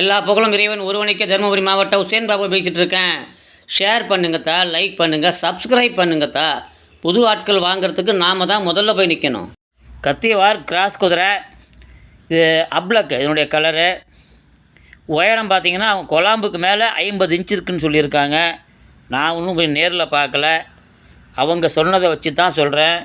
எல்லா புகழும் இறைவன் ஒருவனுக்கே தருமபுரி மாவட்டம் உசேன் பாபு பேசிகிட்டு இருக்கேன். ஷேர் பண்ணுங்கத்தா லைக் பண்ணுங்கள் சப்ஸ்கிரைப் பண்ணுங்கத்தா புது ஆட்கள் வாங்குறதுக்கு நாம் தான் முதல்ல போய் நிற்கணும் கத்திவார் கிராஸ் குதிரை இது அப்ளக் இதனுடைய கலரு உயரம் பார்த்தீங்கன்னா அவங்க கொலாம்புக்கு மேலே ஐம்பது இன்ச் இருக்குன்னு சொல்லியிருக்காங்க. நான் ஒன்றும் போய் நேரில் பார்க்கல அவங்க சொன்னதை வச்சு தான் சொல்கிறேன்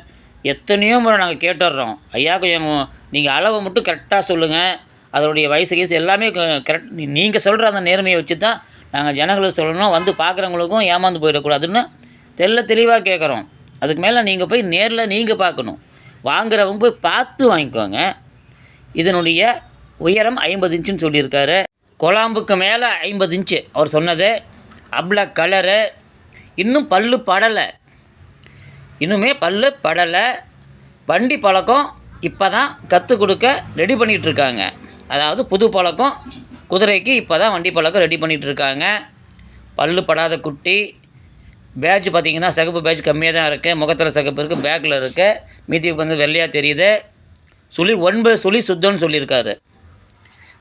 எத்தனையோ முறை நாங்கள் கேட்டுடுறோம். ஐயா கொஞ்சம் நீங்கள் அளவை மட்டும் கரெக்டாக சொல்லுங்கள் அதனுடைய வயசு கேஸ் எல்லாமே கரெக்ட் நீங்கள் சொல்கிற அந்த நேர்மையை வச்சு தான் நாங்கள் ஜனங்களுக்கு சொல்லணும். வந்து பார்க்குறவங்களுக்கும் ஏமாந்து போயிடக்கூடாதுன்னு தெல்ல தெளிவாக கேட்குறோம் அதுக்கு மேலே நீங்கள் போய் நேரில் நீங்கள் பார்க்கணும். வாங்குறவங்க போய் பார்த்து வாங்கிக்கோங்க. இதனுடைய உயரம் ஐம்பது இன்ச்சுன்னு சொல்லியிருக்காரு. குழாம்புக்கு மேலே ஐம்பது இன்ச்சு அவர் சொன்னது அப்ள கலரு இன்னும் பல்லு படலை. இன்னுமே பல்லு படலை. வண்டி பழக்கம் இப்போ தான் கற்றுக் கொடுக்க ரெடி பண்ணிகிட்ருக்காங்க அதாவது புது பழக்கம். குதிரைக்கு இப்போ தான் வண்டி பழக்கம் ரெடி பண்ணிகிட்ருக்காங்க பல்லு படாத குட்டி. பேட்ச் பார்த்திங்கன்னா சிகப்பு பேட்ச் கம்மியாக தான் இருக்குது முகத்தில் சகப்பு இருக்குது பேக்கில் இருக்குது மீதி வந்து வெள்ளையாக தெரியுது. சுழி ஒன்பது சுழி சுத்தம்னு சொல்லியிருக்காரு.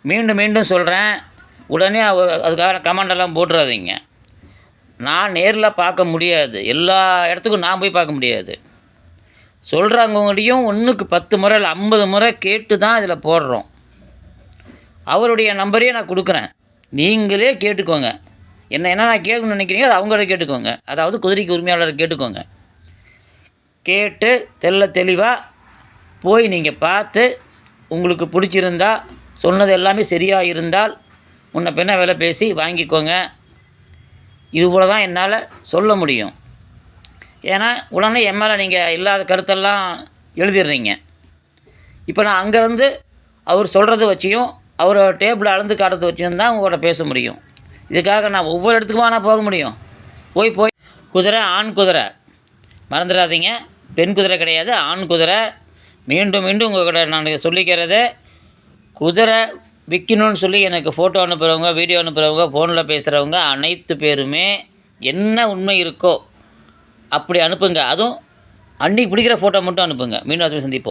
மீண்டும் மீண்டும் சொல்கிறேன் உடனே அவ- அதுக்காக கமெண்டெல்லாம் போட்டுறாதீங்க. நான் நேரில் பார்க்க முடியாது. எல்லா இடத்துக்கும் நான் போய் பார்க்க முடியாது. சொல்கிறவங்ககிட்டையும் ஒன்றுக்கு பத்து முறை இல்லை ஐம்பது முறை கேட்டு தான் இதில் போடுறோம். அவருடைய நம்பரையே நான் கொடுக்குறேன். நீங்களே கேட்டுக்கோங்க. என்ன என்ன நான் கேட்கணும்னு நினைக்கிறீங்க அது அவங்கள கேட்டுக்கோங்க. அதாவது குதிரைக்கு உரிமையாளரை கேட்டுக்கோங்க. கேட்டு தெள்ள தெளிவாக போய் நீங்கள் பார்த்து உங்களுக்கு பிடிச்சிருந்தா சொன்னது எல்லாமே சரியாக இருந்தால் முன்ன பின்ன விலை பேசி வாங்கிக்கோங்க. இது போல தான் என்னால் சொல்ல முடியும். ஏன்னா உடனே என் மேலே நீங்கள் இல்லாத கருத்தெல்லாம் எழுதிடுறீங்க. இப்போ நான் அங்கேருந்து அவர் சொல்கிறத வச்சியும் அவரோட டேபிள் அளந்து காட்டத்தை வச்சுருந்தா தான் உங்களோட பேச முடியும். இதுக்காக நான் ஒவ்வொரு இடத்துக்குமா நான் போக முடியும்? போய் போய். குதிரை ஆண் குதிரை. மறந்துடாதீங்க. பெண் குதிரை கிடையாது ஆண் குதிரை. மீண்டும் மீண்டும் உங்கள்கிட்ட நான் சொல்லிக்கிறது குதிரை விற்கணும்னு சொல்லி எனக்கு ஃபோட்டோ அனுப்புகிறவங்க வீடியோ அனுப்புகிறவங்க ஃபோனில் பேசுகிறவங்க அனைத்து பேருமே என்ன உண்மை இருக்கோ அப்படி அனுப்புங்க. அதுவும் அன்றைக்கி பிடிக்கிற ஃபோட்டோ மட்டும் அனுப்புங்க. மீண்டும் அதுவே சந்திப்போம்.